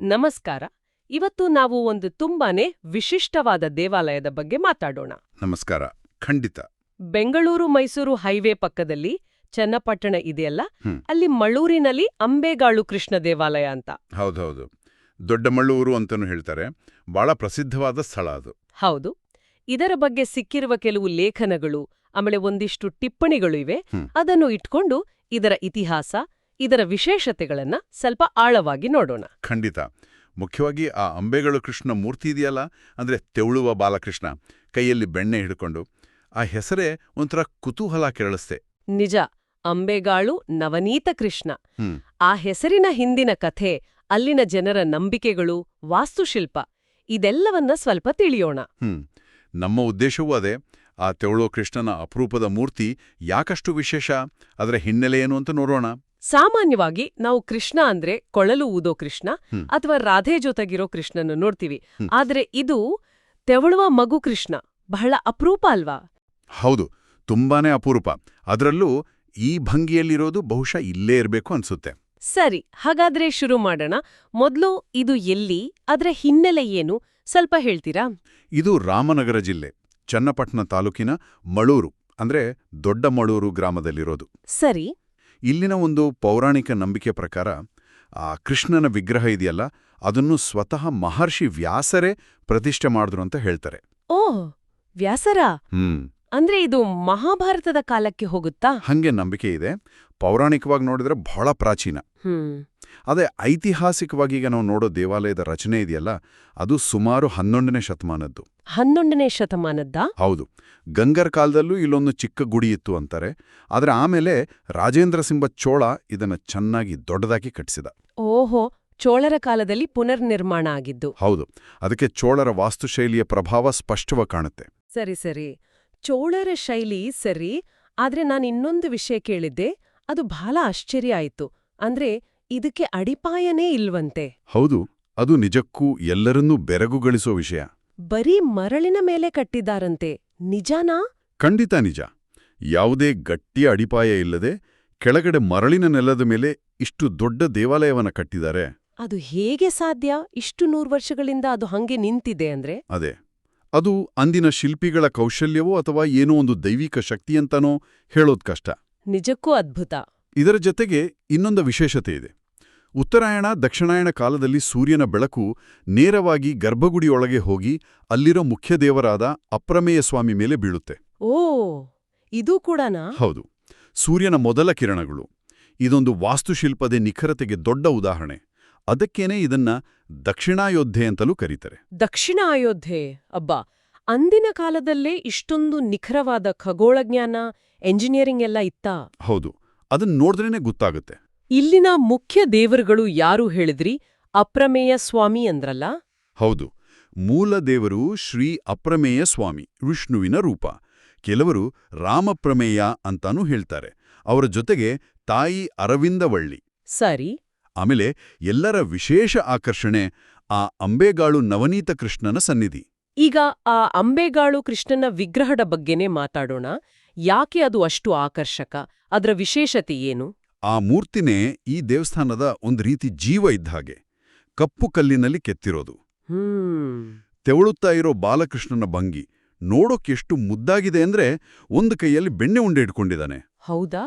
ನಮಸ್ಕಾರ. ಇವತ್ತು ನಾವು ಒಂದು ತುಂಬಾನೇ ವಿಶಿಷ್ಟವಾದ ದೇವಾಲಯದ ಬಗ್ಗೆ ಮಾತಾಡೋಣ. ನಮಸ್ಕಾರ. ಖಂಡಿತ. ಬೆಂಗಳೂರು ಮೈಸೂರು ಹೈವೇ ಪಕ್ಕದಲ್ಲಿ ಚನ್ನಪಟ್ಟಣ ಇದೆಯಲ್ಲ? ಹ್ಮ್. ಅಲ್ಲಿ ಮಳೂರಿನಲ್ಲಿ ಅಂಬೇಗಾಳು ಕೃಷ್ಣ ದೇವಾಲಯ ಅಂತ. ಹೌದೌದು. ದೊಡ್ಡಮಳ್ಳೂರು ಅಂತಲೂ ಹೇಳ್ತಾರೆ. ಬಹಳ ಪ್ರಸಿದ್ಧವಾದ ಸ್ಥಳ ಅದು. ಹೌದು. ಇದರ ಬಗ್ಗೆ ಸಿಕ್ಕಿರುವ ಕೆಲವು ಲೇಖನಗಳು ಆಮೇಲೆ ಒಂದಿಷ್ಟು ಟಿಪ್ಪಣಿಗಳು ಇವೆ. ಹ್ಮ್. ಅದನ್ನು ಇಟ್ಕೊಂಡು ಇದರ ಇತಿಹಾಸ ಇದರ ವಿಶೇಷತೆಗಳನ್ನ ಸ್ವಲ್ಪ ಆಳವಾಗಿ ನೋಡೋಣ. ಖಂಡಿತ. ಮುಖ್ಯವಾಗಿ ಆ ಅಂಬೆಗಳು ಕೃಷ್ಣ ಮೂರ್ತಿ ಇದೆಯಲ್ಲ ಅಂದ್ರೆ ತೆವಳುವ ಬಾಲಕೃಷ್ಣ ಕೈಯಲ್ಲಿ ಬೆಣ್ಣೆ ಹಿಡ್ಕೊಂಡು ಆ ಹೆಸರೇ ಒಂಥರ ಕುತೂಹಲ ಕೆರಳಿಸ್ತೆ. ನಿಜ ಅಂಬೆಗಾಳು ನವನೀತ ಕೃಷ್ಣ. ಆ ಹೆಸರಿನ ಹಿಂದಿನ ಕಥೆ ಅಲ್ಲಿನ ಜನರ ನಂಬಿಕೆಗಳು ವಾಸ್ತುಶಿಲ್ಪ ಇದೆಲ್ಲವನ್ನ ಸ್ವಲ್ಪ ತಿಳಿಯೋಣ. ನಮ್ಮ ಉದ್ದೇಶವೂ ಅದೇ. ಆ ತೆವಳೋ ಕೃಷ್ಣನ ಅಪರೂಪದ ಮೂರ್ತಿ ಯಾಕಷ್ಟು ವಿಶೇಷ? ಅದರ ಹಿನ್ನೆಲೆ ಏನು ಅಂತ ನೋಡೋಣ. ಸಾಮಾನ್ಯವಾಗಿ ನಾವು ಕೃಷ್ಣ ಅಂದ್ರೆ ಕೊಳಲು ಊದೋ ಕೃಷ್ಣ. ಅಥವಾ ರಾಧೆ ಜೊತೆಗಿರೋ ಕೃಷ್ಣನ ನೋಡ್ತೀವಿ. ಆದ್ರೆ ಇದು ತೆವಳುವ ಮಗು ಕೃಷ್ಣ. ಬಹಳ ಅಪರೂಪ ಅಲ್ವಾ? ಹೌದು ತುಂಬಾನೇ ಅಪರೂಪ. ಅದರಲ್ಲೂ ಈ ಭಂಗಿಯಲ್ಲಿರೋದು ಬಹುಶಃ ಇಲ್ಲೇ ಇರಬೇಕು ಅನ್ಸುತ್ತೆ. ಸರಿ ಹಾಗಾದ್ರೆ ಶುರು ಮಾಡೋಣ. ಮೊದಲು ಇದು ಎಲ್ಲಿ ಅದರ ಹಿನ್ನೆಲೆ ಏನು? ಸ್ವಲ್ಪ ಹೇಳ್ತೀರಾ? ಇದು ರಾಮನಗರ ಜಿಲ್ಲೆ ಚನ್ನಪಟ್ಟಣ ತಾಲೂಕಿನ ಮಳೂರು ಅಂದ್ರೆ ದೊಡ್ಡ ಮಳೂರು ಗ್ರಾಮದಲ್ಲಿರೋದು. ಸರಿ. ಇಲ್ಲಿನ ಒಂದು ಪೌರಾಣಿಕ ನಂಬಿಕೆ ಪ್ರಕಾರ ಆ ಕೃಷ್ಣನ ವಿಗ್ರಹ ಇದೆಯಲ್ಲ ಅದನ್ನು ಸ್ವತಃ ಮಹರ್ಷಿ ವ್ಯಾಸರೇ ಪ್ರತಿಷ್ಠೆ ಮಾಡಿದ್ರು ಅಂತ ಹೇಳ್ತಾರೆ. ಓ ವ್ಯಾಸರ? ಹ್ಮ್. ಅಂದ್ರೆ ಇದು ಮಹಾಭಾರತದ ಕಾಲಕ್ಕೆ ಹೋಗುತ್ತಾ? ಹಂಗೆ ನಂಬಿಕೆ ಇದೆ. ಪೌರಾಣಿಕವಾಗಿ ನೋಡಿದ್ರೆ ಬಹಳ ಪ್ರಾಚೀನ. ಹ್ಮ್. ಅದೇ ಐತಿಹಾಸಿಕವಾಗಿ ಈಗ ನಾವು ನೋಡೋ ದೇವಾಲಯದ ರಚನೆ ಇದೆಯಲ್ಲ ಅದು ಸುಮಾರು ಹನ್ನೊಂದನೇ ಶತಮಾನದ್ದು. ಹನ್ನೊಂದನೇ ಶತಮಾನದ್ದ? ಹೌದು. ಗಂಗರ್ ಕಾಲದಲ್ಲೂ ಇಲ್ಲೊಂದು ಚಿಕ್ಕ ಗುಡಿ ಇತ್ತು ಅಂತಾರೆ. ಆದರೆ ಆಮೇಲೆ ರಾಜೇಂದ್ರ ಸಿಂಹ ಚೋಳ ಇದನ್ನ ಚೆನ್ನಾಗಿ ದೊಡ್ಡದಾಗಿ ಕಟ್ಟಿಸಿದ ಓಹೋ ಚೋಳರ ಕಾಲದಲ್ಲಿ ಪುನರ್ನಿರ್ಮಾಣ ಆಗಿದ್ದು. ಹೌದು. ಅದಕ್ಕೆ ಚೋಳರ ವಾಸ್ತುಶೈಲಿಯ ಪ್ರಭಾವ ಸ್ಪಷ್ಟವಾಗಿ ಕಾಣುತ್ತೆ. ಸರಿ ಸರಿ. ಚೋಳರ ಶೈಲಿ ಸರಿ ಆದ್ರೆ ನಾನು ಇನ್ನೊಂದು ವಿಷಯ ಕೇಳಿದ್ದೆ. ಅದು ಬಹಳ ಆಶ್ಚರ್ಯ ಆಯಿತು. ಅಂದ್ರೆ ಇದಕ್ಕೆ ಅಡಿಪಾಯನೇ ಇಲ್ವಂತೆ. ಹೌದು ಅದು ನಿಜಕ್ಕೂ ಎಲ್ಲರನ್ನೂ ಬೆರಗುಗಳಿಸೋ ವಿಷಯ. ಬರೀ ಮರಳಿನ ಮೇಲೆ ಕಟ್ಟಿದ್ದಾರಂತೆ. ನಿಜಾನಾ? ಖಂಡಿತ ನಿಜ. ಯಾವುದೇ ಗಟ್ಟಿಯ ಅಡಿಪಾಯ ಇಲ್ಲದೆ ಕೆಳಗಡೆ ಮರಳಿನ ನೆಲದ ಮೇಲೆ ಇಷ್ಟು ದೊಡ್ಡ ದೇವಾಲಯವನ್ನ ಕಟ್ಟಿದ್ದಾರೆ. ಅದು ಹೇಗೆ ಸಾಧ್ಯ? ಇಷ್ಟು ನೂರು ವರ್ಷಗಳಿಂದ ಅದು ಹಂಗೆ ನಿಂತಿದೆ ಅಂದ್ರೆ? ಅದೇ. ಅದು ಅಂದಿನ ಶಿಲ್ಪಿಗಳ ಕೌಶಲ್ಯವೋ ಅಥವಾ ಏನೋ ಒಂದು ದೈವಿಕ ಶಕ್ತಿಯಂತನೋ ಹೇಳೋದ್ ಕಷ್ಟ. ನಿಜಕ್ಕೂ ಅದ್ಭುತ. ಇದರ ಜೊತೆಗೆ ಇನ್ನೊಂದು ವಿಶೇಷತೆ ಇದೆ. ಉತ್ತರಾಯಣ ದಕ್ಷಿಣಾಯಣ ಕಾಲದಲ್ಲಿ ಸೂರ್ಯನ ಬೆಳಕು ನೇರವಾಗಿ ಗರ್ಭಗುಡಿಯೊಳಗೆ ಹೋಗಿ ಅಲ್ಲಿರೋ ಮುಖ್ಯ ದೇವರಾದ ಅಪ್ರಮೇಯ ಸ್ವಾಮಿ ಮೇಲೆ ಬೀಳುತ್ತೆ. ಓ ಇದು ಕೂಡನಾ? ಹೌದು. ಸೂರ್ಯನ ಮೊದಲ ಕಿರಣಗಳು. ಇದೊಂದು ವಾಸ್ತುಶಿಲ್ಪದ ನಿಖರತೆಗೆ ದೊಡ್ಡ ಉದಾಹರಣೆ. ಅದಕ್ಕೇನೆ ಇದನ್ನ ದಕ್ಷಿಣಾಯೋಧ್ಯೆ ಅಂತಲೂ ಕರೀತಾರೆ. ದಕ್ಷಿಣ ಅಯೋಧ್ಯೆ ಅಬ್ಬಾ! ಅಂದಿನ ಕಾಲದಲ್ಲೇ ಇಷ್ಟೊಂದು ನಿಖರವಾದ ಖಗೋಳಜ್ಞಾನ ಎಂಜಿನಿಯರಿಂಗ್ ಎಲ್ಲ ಇತ್ತಾ? ಹೌದು. ಅದನ್ನ ನೋಡಿದ್ರೇನೆ ಗೊತ್ತಾಗುತ್ತೆ. ಇಲ್ಲಿನ ಮುಖ್ಯ ದೇವರುಗಳು ಯಾರು ಹೇಳಿದ್ರಿ? ಅಪ್ರಮೇಯ ಸ್ವಾಮಿ ಅಂದ್ರಲ್ಲ? ಹೌದು. ಮೂಲ ದೇವರು ಶ್ರೀ ಅಪ್ರಮೇಯ ಸ್ವಾಮಿ ವಿಷ್ಣುವಿನ ರೂಪ. ಕೆಲವರು ರಾಮಪ್ರಮೇಯ ಅಂತಾನೂ ಹೇಳ್ತಾರೆ. ಅವರ ಜೊತೆಗೆ ತಾಯಿ ಅರವಿಂದವಳ್ಳಿ. ಸರಿ. ಆಮೇಲೆ ಎಲ್ಲರ ವಿಶೇಷ ಆಕರ್ಷಣೆ ಆ ಅಂಬೇಗಾಳು ನವನೀತ ಕೃಷ್ಣನ ಸನ್ನಿಧಿ. ಈಗ ಆ ಅಂಬೆಗಾಳು ಕೃಷ್ಣನ ವಿಗ್ರಹದ ಬಗ್ಗೆನೇ ಮಾತಾಡೋಣ. ಯಾಕೆ ಅದು ಅಷ್ಟು ಆಕರ್ಷಕ? ಅದರ ವಿಶೇಷತೆ ಏನು? ಆ ಮೂರ್ತಿನೇ ಈ ದೇವಸ್ಥಾನದ ಒಂದು ರೀತಿ ಜೀವ ಇದ್ದ ಹಾಗೆ. ಕಪ್ಪು ಕಲ್ಲಿನಲ್ಲಿ ಕೆತ್ತಿರೋದು. ತೆವಳುತ್ತಾ ಇರೋ ಬಾಲಕೃಷ್ಣನ ಭಂಗಿ ನೋಡೋಕೆಷ್ಟು ಮುದ್ದಾಗಿದೆ ಅಂದ್ರೆ ಒಂದು ಕೈಯಲ್ಲಿ ಬೆಣ್ಣೆ ಉಂಡೆ ಇಟ್ಕೊಂಡಿದ್ದಾನೆ. ಹೌದಾ?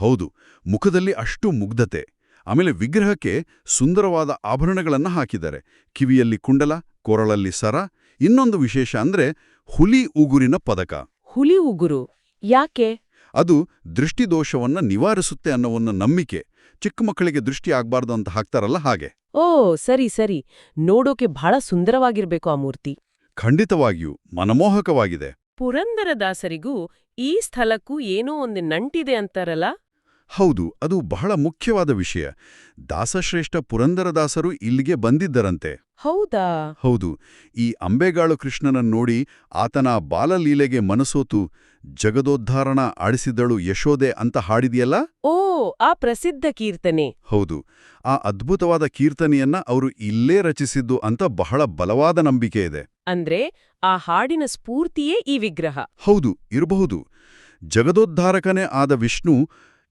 ಹೌದು ಮುಖದಲ್ಲಿ ಅಷ್ಟು ಮುಗ್ಧತೆ. ಆಮೇಲೆ ವಿಗ್ರಹಕ್ಕೆ ಸುಂದರವಾದ ಆಭರಣಗಳನ್ನು ಹಾಕಿದ್ದಾರೆ. ಕಿವಿಯಲ್ಲಿ ಕುಂಡಲ ಕೊರಳಲ್ಲಿ ಸರ ಇನ್ನೊಂದು ವಿಶೇಷ ಅಂದ್ರೆ ಹುಲಿ ಉಗುರಿನ ಪದಕ. ಹುಲಿ ಉಗುರು. ಯಾಕೆ? ಅದು ದೃಷ್ಟಿದೋಷವನ್ನ ನಿವಾರಿಸುತ್ತೆ ಅನ್ನೋ ಒಂದು ನಂಬಿಕೆ. ಚಿಕ್ಕ ಮಕ್ಕಳಿಗೆ ದೃಷ್ಟಿ ಆಗ್ಬಾರ್ದು ಅಂತ ಹಾಕ್ತಾರಲ್ಲ ಹಾಗೆ. ಓ ಸರಿ ಸರಿ. ನೋಡೋಕೆ ಬಹಳ ಸುಂದರವಾಗಿರ್ಬೇಕು ಆ ಮೂರ್ತಿ. ಖಂಡಿತವಾಗಿಯೂ ಮನಮೋಹಕವಾಗಿದೆ. ಪುರಂದರದಾಸರಿಗೂ ಈ ಸ್ಥಳಕ್ಕೂ ಏನೋ ಒಂದು ನಂಟಿದೆ ಅಂತಾರಲ್ಲ? ಹೌದು ಅದು ಬಹಳ ಮುಖ್ಯವಾದ ವಿಷಯ. ದಾಸಶ್ರೇಷ್ಠ ಪುರಂದರದಾಸರು ಇಲ್ಲಿಗೆ ಬಂದಿದ್ದರಂತೆ. ಹೌದಾ? ಹೌದು. ಈ ಅಂಬೆಗಾಳು ಕೃಷ್ಣನನ್ ನೋಡಿ ಆತನ ಬಾಲಲೀಲೆಗೆ ಮನಸೋತು ಜಗದೋದ್ಧಾರಣ ಆಡಿಸಿದಳು ಯಶೋದೆ ಅಂತ ಹಾಡಿದೆಯಲ್ಲ? ಓ ಆ ಪ್ರಸಿದ್ಧ ಕೀರ್ತನೆ. ಹೌದು. ಆ ಅದ್ಭುತವಾದ ಕೀರ್ತನೆಯನ್ನ ಅವರು ಇಲ್ಲೇ ರಚಿಸಿದ್ದು ಅಂತ ಬಹಳ ಬಲವಾದ ನಂಬಿಕೆ ಇದೆ. ಅಂದ್ರೆ ಆ ಹಾಡಿನ ಸ್ಫೂರ್ತಿಯೇ ಈ ವಿಗ್ರಹ. ಹೌದು ಇರಬಹುದು. ಜಗದೋದ್ಧಾರಕನೇ ಆದ ವಿಷ್ಣು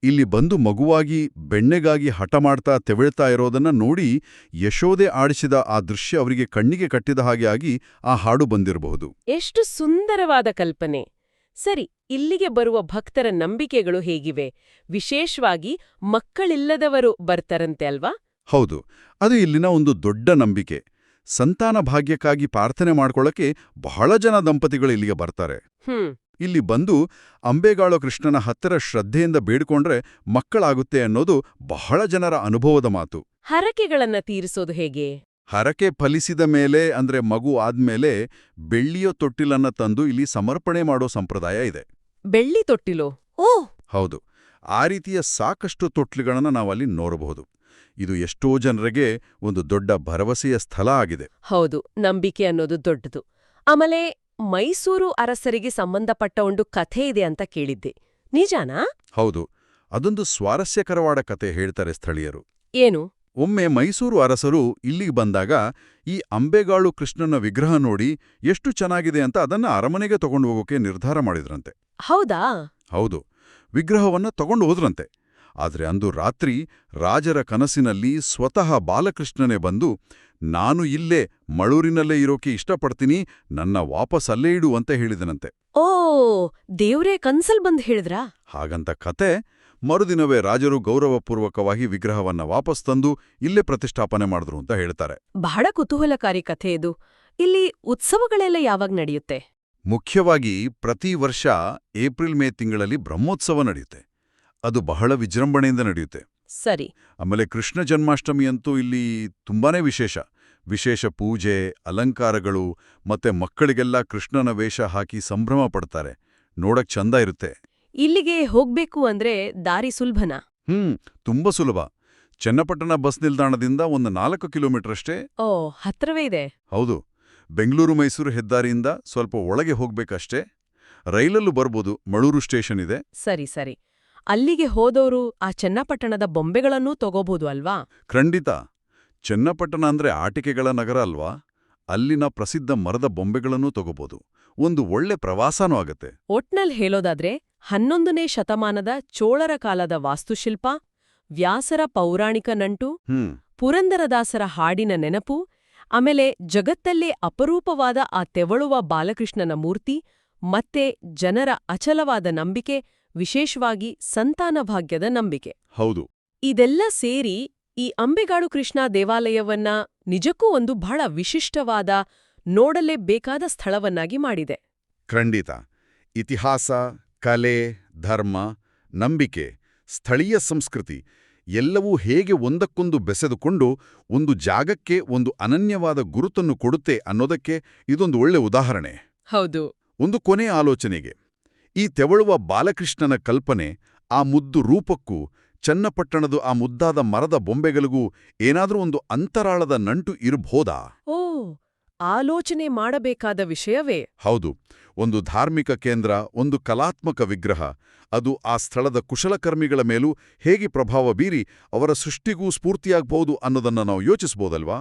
ಇಲ್ಲಿ ಬಂದು ಮಗುವಾಗಿ ಬೆಣ್ಣೆಗಾಗಿ ಹಠ ಮಾಡ್ತಾ ತೆವಳ್ತಾ ಇರೋದನ್ನ ನೋಡಿ ಯಶೋದೆ ಆಡಿಸಿದ ಆ ದೃಶ್ಯ ಅವರಿಗೆ ಕಣ್ಣಿಗೆ ಕಟ್ಟಿದ ಹಾಗೆ ಆಗಿ ಆ ಹಾಡು ಬಂದಿರಬಹುದು. ಎಷ್ಟು ಸುಂದರವಾದ ಕಲ್ಪನೆ. ಸರಿ ಇಲ್ಲಿಗೆ ಬರುವ ಭಕ್ತರ ನಂಬಿಕೆಗಳು ಹೇಗಿವೆ? ವಿಶೇಷವಾಗಿ ಮಕ್ಕಳಿಲ್ಲದವರು ಬರ್ತಾರಂತೆ ಅಲ್ವಾ? ಹೌದು ಅದು ಇಲ್ಲಿನ ಒಂದು ದೊಡ್ಡ ನಂಬಿಕೆ. ಸಂತಾನ ಭಾಗ್ಯಕ್ಕಾಗಿ ಪ್ರಾರ್ಥನೆ ಮಾಡ್ಕೊಳ್ಳಕ್ಕೆ ಬಹಳ ಜನ ದಂಪತಿಗಳು ಇಲ್ಲಿಗೆ ಬರ್ತಾರೆ. ಹ್ಮ್. ಇಲ್ಲಿ ಬಂದು ಅಂಬೆಗಾಳು ಕೃಷ್ಣನ ಹತ್ತಿರ ಶ್ರದ್ಧೆಯಿಂದ ಬೇಡ್ಕೊಂಡ್ರೆ ಮಕ್ಕಳಾಗುತ್ತೆ ಅನ್ನೋದು ಬಹಳ ಜನರ ಅನುಭವದ ಮಾತು. ಹರಕೆಗಳನ್ನ ತೀರಿಸೋದು ಹೇಗೆ? ಹರಕೆ ಫಲಿಸಿದ ಮೇಲೆ ಅಂದ್ರೆ ಮಗು ಆದ್ಮೇಲೆ ಬೆಳ್ಳಿಯ ತೊಟ್ಟಿಲನ್ನ ತಂದು ಇಲ್ಲಿ ಸಮರ್ಪಣೆ ಮಾಡೋ ಸಂಪ್ರದಾಯ ಇದೆ. ಬೆಳ್ಳಿ ತೊಟ್ಟಿಲು? ಓ! ಹೌದು. ಆ ರೀತಿಯ ಸಾಕಷ್ಟು ತೊಟ್ಲುಗಳನ್ನ ನಾವಲ್ಲಿ ನೋಡಬಹುದು. ಇದು ಎಷ್ಟೋ ಜನರಿಗೆ ಒಂದು ದೊಡ್ಡ ಭರವಸೆಯ ಸ್ಥಳ ಆಗಿದೆ. ಹೌದು ನಂಬಿಕೆ ಅನ್ನೋದು ದೊಡ್ಡದು. ಆಮೇಲೆ ಮೈಸೂರು ಅರಸರಿಗೆ ಸಂಬಂಧಪಟ್ಟ ಒಂದು ಕಥೆ ಇದೆ ಅಂತ ಕೇಳಿದ್ದೆ. ನಿಜಾನಾ? ಹೌದು. ಅದೊಂದು ಸ್ವಾರಸ್ಯಕರವಾದ ಕತೆ ಹೇಳ್ತಾರೆ ಸ್ಥಳೀಯರು. ಏನು? ಒಮ್ಮೆ ಮೈಸೂರು ಅರಸರು ಇಲ್ಲಿಗೆ ಬಂದಾಗ ಈ ಅಂಬೆಗಾಳು ಕೃಷ್ಣನ ವಿಗ್ರಹ ನೋಡಿ ಎಷ್ಟು ಚೆನ್ನಾಗಿದೆ ಅಂತ ಅದನ್ನ ಅರಮನೆಗೆ ತಗೊಂಡು ಹೋಗೋಕೆ ನಿರ್ಧಾರ ಮಾಡಿದ್ರಂತೆ. ಹೌದಾ? ಹೌದು. ವಿಗ್ರಹವನ್ನ ತಗೊಂಡು ಹೋದ್ರಂತೆ. ಆದರೆ ಅಂದು ರಾತ್ರಿ ರಾಜರ ಕನಸಿನಲ್ಲಿ ಸ್ವತಃ ಬಾಲಕೃಷ್ಣನೇ ಬಂದು ನಾನು ಇಲ್ಲೇ ಮಳೂರಿನಲ್ಲೇ ಇರೋಕೆ ಇಷ್ಟಪಡ್ತೀನಿ ನನ್ನ ವಾಪಸ್ ಅಲ್ಲೇ ಇಡು ಅಂತ ಹೇಳಿದನಂತೆ. ಓ ದೇವ್ರೇ ಕನ್ಸಲ್ ಬಂದ್ ಹೇಳಿದ್ರಾ? ಹಾಗಂತ ಕತೆ ಮರುದಿನವೇ ರಾಜರು ಗೌರವಪೂರ್ವಕವಾಗಿ ವಿಗ್ರಹವನ್ನ ವಾಪಸ್ ತಂದು ಇಲ್ಲೇ ಪ್ರತಿಷ್ಠಾಪನೆ ಮಾಡಿದ್ರು ಅಂತ ಹೇಳ್ತಾರೆ. ಬಹಳ ಕುತೂಹಲಕಾರಿ ಕಥೆ ಇದು. ಇಲ್ಲಿ ಉತ್ಸವಗಳೆಲ್ಲ ಯಾವಾಗ ನಡೆಯುತ್ತೆ? ಮುಖ್ಯವಾಗಿ ಪ್ರತಿ ವರ್ಷ ಏಪ್ರಿಲ್ ಮೇ ತಿಂಗಳಲ್ಲಿ ಬ್ರಹ್ಮೋತ್ಸವ ನಡೆಯುತ್ತೆ. ಅದು ಬಹಳ ವಿಜೃಂಭಣೆಯಿಂದ ನಡೆಯುತ್ತೆ. ಸರಿ. ಆಮೇಲೆ ಕೃಷ್ಣ ಜನ್ಮಾಷ್ಟಮಿ ಅಂತೂ ಇಲ್ಲಿ ತುಂಬಾನೇ ವಿಶೇಷ. ವಿಶೇಷ ಪೂಜೆ ಅಲಂಕಾರಗಳು ಮತ್ತೆ ಮಕ್ಕಳಿಗೆಲ್ಲ ಕೃಷ್ಣನ ವೇಷ ಹಾಕಿ ಸಂಭ್ರಮ ಪಡ್ತಾರೆ. ನೋಡಕ್ ಚಂದ ಇರುತ್ತೆ. ಇಲ್ಲಿಗೆ ಹೋಗ್ಬೇಕು ಅಂದ್ರೆ ದಾರಿ ಸುಲಭನಾ? ಹ್ಮ್ ತುಂಬಾ ಸುಲಭ. ಚನ್ನಪಟ್ಟಣ ಬಸ್ ನಿಲ್ದಾಣದಿಂದ ಒಂದು ನಾಲ್ಕು ಕಿಲೋಮೀಟರ್ ಅಷ್ಟೇ ಓ ಹತ್ರವೇ ಇದೆ. ಹೌದು. ಬೆಂಗಳೂರು ಮೈಸೂರು ಹೆದ್ದಾರಿಯಿಂದ ಸ್ವಲ್ಪ ಒಳಗೆ ಹೋಗ್ಬೇಕಷ್ಟೇ. ರೈಲಲ್ಲೂ ಬರ್ಬೋದು ಮಳೂರು ಸ್ಟೇಷನ್ ಇದೆ. ಸರಿ ಸರಿ. ಅಲ್ಲಿಗೆ ಹೋದವರು ಆ ಚನ್ನಪಟ್ಟಣದ ಬೊಂಬೆಗಳನ್ನೂ ತಗೋಬಹುದು ಅಲ್ವಾ? ಖಂಡಿತ. ಚನ್ನಪಟ್ಟಣ ಅಂದ್ರೆ ಆಟಿಕೆಗಳ ನಗರ ಅಲ್ವಾ? ಅಲ್ಲಿನ ಪ್ರಸಿದ್ಧ ಮರದ ಬೊಂಬೆಗಳನ್ನೂ ತಗೋಬಹುದು ಒಂದು ಒಳ್ಳೆ ಪ್ರವಾಸನೂ ಆಗತ್ತೆ. ಒಟ್ನಲ್ಲಿ ಹೇಳೋದಾದ್ರೆ ಹನ್ನೊಂದನೇ ಶತಮಾನದ ಚೋಳರ ಕಾಲದ ವಾಸ್ತುಶಿಲ್ಪ ವ್ಯಾಸರ ಪೌರಾಣಿಕ ನಂಟು ಹ್ಮ್. ಪುರಂದರದಾಸರ ಹಾಡಿನ ನೆನಪು ಆಮೇಲೆ ಜಗತ್ತಲ್ಲೇ ಅಪರೂಪವಾದ ಆ ತೆವಳುವ ಬಾಲಕೃಷ್ಣನ ಮೂರ್ತಿ ಮತ್ತೆ ಜನರ ಅಚಲವಾದ ನಂಬಿಕೆ ವಿಶೇಷವಾಗಿ ಸಂತಾನ ಭಾಗ್ಯದ ನಂಬಿಕೆ. ಹೌದು. ಇದೆಲ್ಲ ಸೇರಿ ಈ ಅಂಬೆಗಾಡು ಕೃಷ್ಣ ದೇವಾಲಯವನ್ನ ನಿಜಕ್ಕೂ ಒಂದು ಬಹಳ ವಿಶಿಷ್ಟವಾದ ನೋಡಲೇಬೇಕಾದ ಸ್ಥಳವನ್ನಾಗಿ ಮಾಡಿದೆ. ಖಂಡಿತ. ಇತಿಹಾಸ ಕಲೆ ಧರ್ಮ ನಂಬಿಕೆ ಸ್ಥಳೀಯ ಸಂಸ್ಕೃತಿ ಎಲ್ಲವೂ ಹೇಗೆ ಒಂದಕ್ಕೊಂದು ಬೆಸೆದುಕೊಂಡು ಒಂದು ಜಾಗಕ್ಕೆ ಒಂದು ಅನನ್ಯವಾದ ಗುರುತನ್ನು ಕೊಡುತ್ತೆ ಅನ್ನೋದಕ್ಕೆ ಇದೊಂದು ಒಳ್ಳೆ ಉದಾಹರಣೆ. ಹೌದು. ಒಂದು ಕೊನೆ ಆಲೋಚನೆಗೆ. ಈ ತೆವಳುವ ಬಾಲಕೃಷ್ಣನ ಕಲ್ಪನೆ ಆ ಮುದ್ದು ರೂಪಕ್ಕೂ ಚನ್ನಪಟ್ಟಣದು ಆ ಮುದ್ದಾದ ಮರದ ಬೊಂಬೆಗಳಿಗೂ ಏನಾದರೂ ಒಂದು ಅಂತರಾಳದ ನಂಟು ಇರಬಹುದಾ? ಓ ಆಲೋಚನೆ ಮಾಡಬೇಕಾದ ವಿಷಯವೇ? ಹೌದು ಒಂದು ಧಾರ್ಮಿಕ ಕೇಂದ್ರ ಒಂದು ಕಲಾತ್ಮಕ ವಿಗ್ರಹ ಅದು ಆ ಸ್ಥಳದ ಕುಶಲಕರ್ಮಿಗಳ ಮೇಲೂ ಹೇಗೆ ಪ್ರಭಾವ ಬೀರಿ ಅವರ ಸೃಷ್ಟಿಗೂ ಸ್ಫೂರ್ತಿಯಾಗಬಹುದು ಅನ್ನೋದನ್ನ ನಾವು ಯೋಚಿಸ್ಬೋದಲ್ವಾ